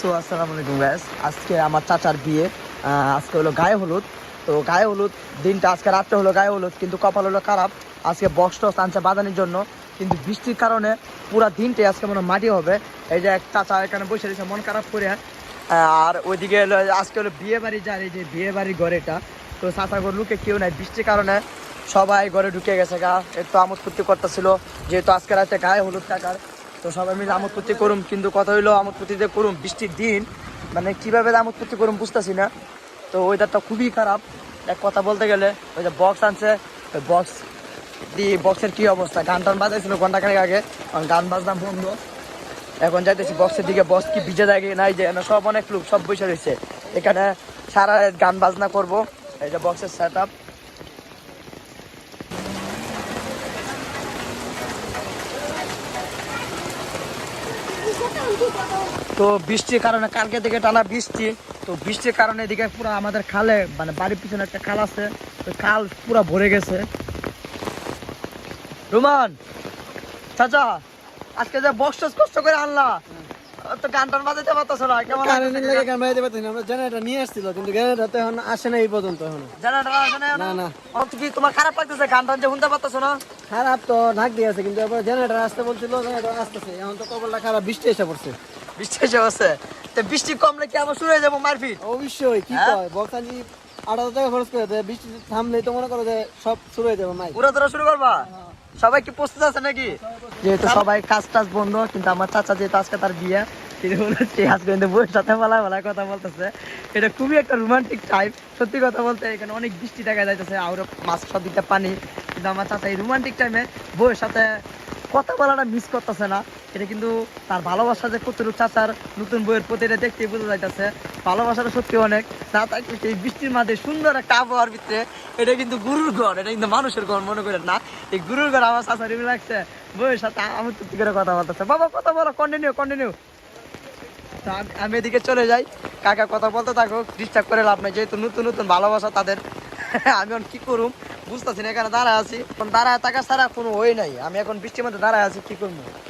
So, আসসালামু আলাইকুম gas আজকে আমার চাচার বিয়ে আজকে হলো গায়ে হলুদ। তো গায়ে হলুদ, দিনটা আজকে রাত্রে হলো গায়ে হলুদ, কিন্তু কপাল হলো খারাপ। আজকে বক্স টস আনছে বাদানির জন্য, কিন্তু বৃষ্টির কারণে পুরা দিনটাই আজকে মনে মাটি হবে। এই যে এক চাচা এখানে বসে রয়েছে, মন খারাপ করে। আর ওইদিকে হলো, আজকে হলো বিয়ে বাড়ি যার, এই যে বিয়ে বাড়ির ঘরেটা তো চাচা ঘর লুকে কেউ নাই, বৃষ্টির কারণে সবাই ঘরে ঢুকে গেছে গা। একটু আমোদ ফুর্তি করতেছিল, যেহেতু আজকে রাতে গায়ে হলুদ টাকার তো সবাই মিলে আমোদ করুম, কিন্তু কথা হইল আমোদ যে করুম, বৃষ্টির দিন মানে কীভাবে আমোদ করুম বুঝতেছি না। তো ওয়েদারটা খুবই খারাপ। এক কথা বলতে গেলে, ওই যে বক্স আনছে, ওই বক্স দিয়ে বক্সের কী অবস্থা? গান টান বাজাইছিল ঘণ্টা খানেক আগে কারণ গান বাজনা বন্ধ। এখন যাইতেছি বক্সের দিকে বক্স কি ভিজে যায় কি নাই যে সব অনেক লোক, সব বসে রয়েছে। এখানে সারা গান বাজনা করব, এই যে বক্সের সেট তো বৃষ্টির কারণে কালকে থেকে টানা বৃষ্টি, তো বৃষ্টির কারণে এদিকে পুরো আমাদের খালে মানে বাড়ির পিছনে একটা খাল আছে তো খাল পুরো ভরে গেছে। রুমান, চাচা, আজকে যে বক্স কষ্ট করে আনলা। তো গান টান বাজাইতে পারতেছ না কেমন কারেন্টের লাগে গান? বাজাতে পারতেছি না আমরা জেনারেটর নিয়ে আসছিল কিন্তু জেনারেটর তো এখন আসে না এই পর্যন্ত এখনও। জানাটা আছে না না, না। অত কি তোমার খারাপ লাগতেছে গান টান যে শুনতে পারতেছ না? খারাপ তো ঢাক দিয়ে আছে কিন্তু এবার জেনারেটর আসতে বলছিল জেনারেটর আসতেছে এখন তো কবলটা খারাপ বৃষ্টি এসে পড়ছে। বৃষ্টি এসে তো বৃষ্টি কমলে কি আবার শুরু হয়ে যাব মারপিট? অবশ্যই কি হ্যাঁ? কয় বক্সাজি আট হাজার টাকা খরচ করে বৃষ্টি থামলেই তো মনে করো যে সব শুরু হয়ে যাবে মাই পুরো তোরা শুরু করবা? সবাই কি প্রস্তুত আছে নাকি? যেহেতু সবাই কাজ টাজ বন্ধ কিন্তু আমার চাচা যেহেতু আজকে তার বিয়ে তিনি বলেছে আজকে কিন্তু বউয়ের সাথে বলা বলা কথা বলতেছে। এটা খুবই একটা রোমান্টিক টাইপ সত্যি কথা বলতে এখানে অনেক বৃষ্টি দেখা যাইতেছে আরও মাছ সব দিকটা পানি। কিন্তু আমার চাচা এই রোমান্টিক টাইমে বউয়ের সাথে কথা বলাটা মিস করতেছে না। এটা কিন্তু তার ভালোবাসা যে কতটুকু চাচার নতুন বইয়ের প্রতি এটা দেখতেই বোঝা যাইতেছে। ভালোবাসাটা সত্যি অনেক। না এই বৃষ্টির মাঝে সুন্দর একটা আবহাওয়ার ভিতরে এটা কিন্তু গুরুর ঘর, এটা কিন্তু মানুষের ঘর, মনে করেন না? এই গুরুর ঘর আমার চাচা রিমি লাগছে বইয়ের সাথে আমার তৃপ্তি করে কথা বলতেছে? বাবা, কথা বলো কন্টিনিউ কন্টিনিউ আমি- আমি এদিকে চলে যাই। কাকা কথা বলতে থাকো ডিস্টার্ব করে লাভ নাই। যেহেতু নতুন নতুন ভালোবাসা তাদের, আমি এখন কি করুম? বুঝতেছি না, এখানে দাঁড়ায় আছি। এখন দাঁড়ায় থাকা ছাড়া কোনো ওই নাই। আমি এখন বৃষ্টির মধ্যে দাঁড়ায় আছি, কি করব?